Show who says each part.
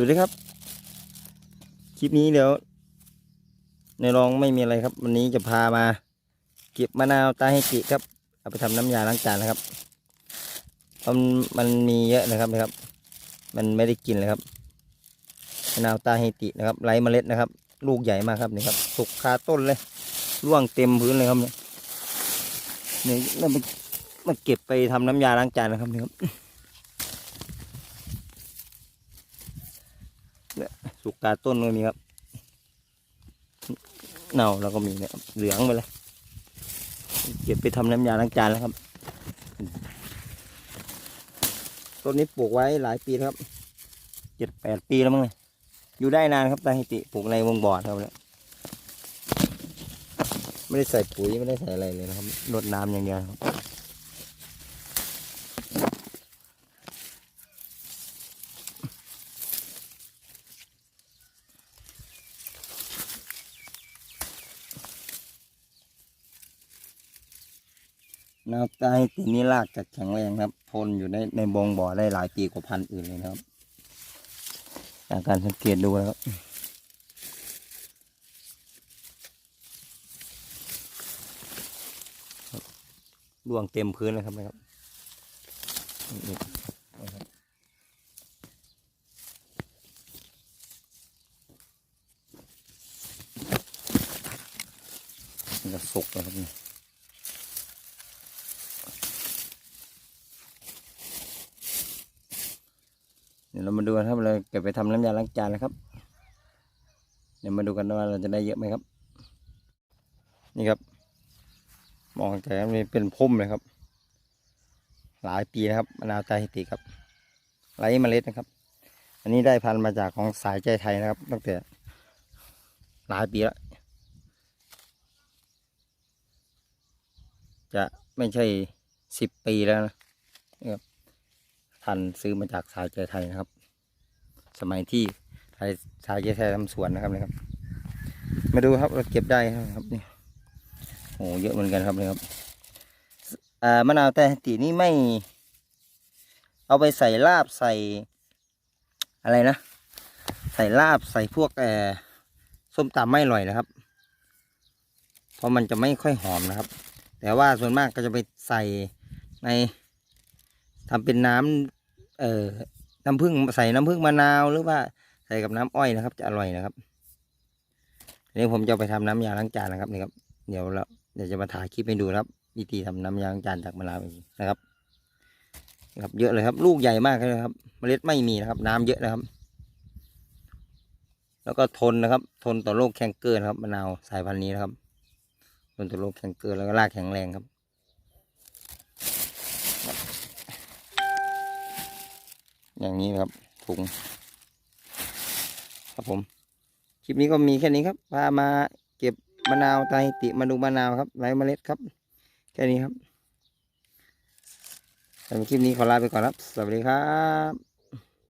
Speaker 1: วัสดีครับ คลิปนี้เดี๋ยวในรองไม่มีอะไรครับ วันนี้จะพามา เก็บมะนาวตาให้กิครับ เอาไปทำน้ำยาล้างจานนะครับมันมันมีเยอะนะครับนะครับ มันไม่ได้กินเลยครับมะนาวตาเฮตินะครับไร้เมล็ดนะครับ ลูกใหญ่มากครับนี่ครับสุกคาต้นเลยร่วงเต็มพื้นเลยครับเนี่ยนี่เรามามาเก็บไปทำน้ำยาล้างจานนะครับนี่ครับ สุกกาต้นก็มีครับ เน่าแล้วก็มีเนี่ยเหลืองไปเลยเก็บไปทำน้ำยาล้างจานแล้วครับ ต้นนี้ปลูกไว้หลายปีครับ เจ็ดแปดปีแล้วมั้งเนี่ยอยู่ได้นานครับตาหิติปลูกในวงบ่อครับเนี่ยไม่ได้ใส่ปุ๋ยไม่ได้ใส่อะไรเลยนะครับรดน้ำอย่างเดียวครับ น้ำใต้ตีนี้รากจะแข็งแรงครับ ทนอยู่ในในบงบ่อได้หลายปีกว่าพันอื่นเลยนะครับ จากการสังเกตดูนะครับร่วงเต็มพื้นเลยครับนะครับนะครับจะสุกแล้วครับนี่ ดี๋ยวเรามาดูกันครับเราเก็บไปทำน้ำยาล้างจานนะครับ เดี๋ยวมาดูกันว่าเราจะได้เยอะไหมครับ นี่ครับมองแต่มันเป็นพุ่มเลยครับ หลายปีนะครับมะนาวตาฮิติครับไร้เมล็ดนะครับ อันนี้ได้พันธุ์มาจากของสายใจไทยนะครับ ตั้งแต่หลายปีแล้วจะไม่ใช่สิบปีแล้วนะครับ่านซื้อมาจากสายใจไทยนะครับ สมัยที่ไทยสายใจไทยทำสวนนะครับนะครับ มาดูครับเราเก็บได้ครับนี่โอ้เยอะเหมือนกันครับนี่ครับอ่ามะนาวแต่ตีนี่ไม่ เอาไปใส่ลาบใส่อะไรนะ ใส่ลาบใส่พวกแออส้มตำไม่อร่อยนะครับ เพราะมันจะไม่ค่อยหอมนะครับ แต่ว่าส่วนมากก็จะไปใส่ในทำเป็นน้ำ เอ่อน้ำผึ้งใส่น้ำผึ้งมะนาวหรือว่าใส่กับน้ำอ้อยนะครับ จะอร่อยนะครับนี้ผมจะไปทำน้ำยาล้างจานนะครับนี่ครับเดี๋ยวเราเดี๋ยวจะมาถ่ายคลิปให้ดูครับ วิธีทำน้ำยาล้างจานจากมะนาวเองนะครับครับ เยอะเลยครับ ลูกใหญ่มากเลยครับ เมล็ดไม่มีนะครับ น้ำเยอะนะครับ แล้วก็ทนนะครับ ทนต่อโรคแคนเกอร์นครับมะนาวสายพันธุ์นี้นะครับทนต่อโรคแคนเกอร์แล้วก็รากแข็งแรงครับ อย่างนี้ครับถุง ครับผม คลิปนี้ก็มีแค่นี้ครับ พามาเก็บมะนาวไตาฮิติมาดูมะนาวครับไร้เมล็ดครับ แค่นี้ครับสำหรับคลิปนี้ขอลาไปก่อนครับ สวัสดีครับ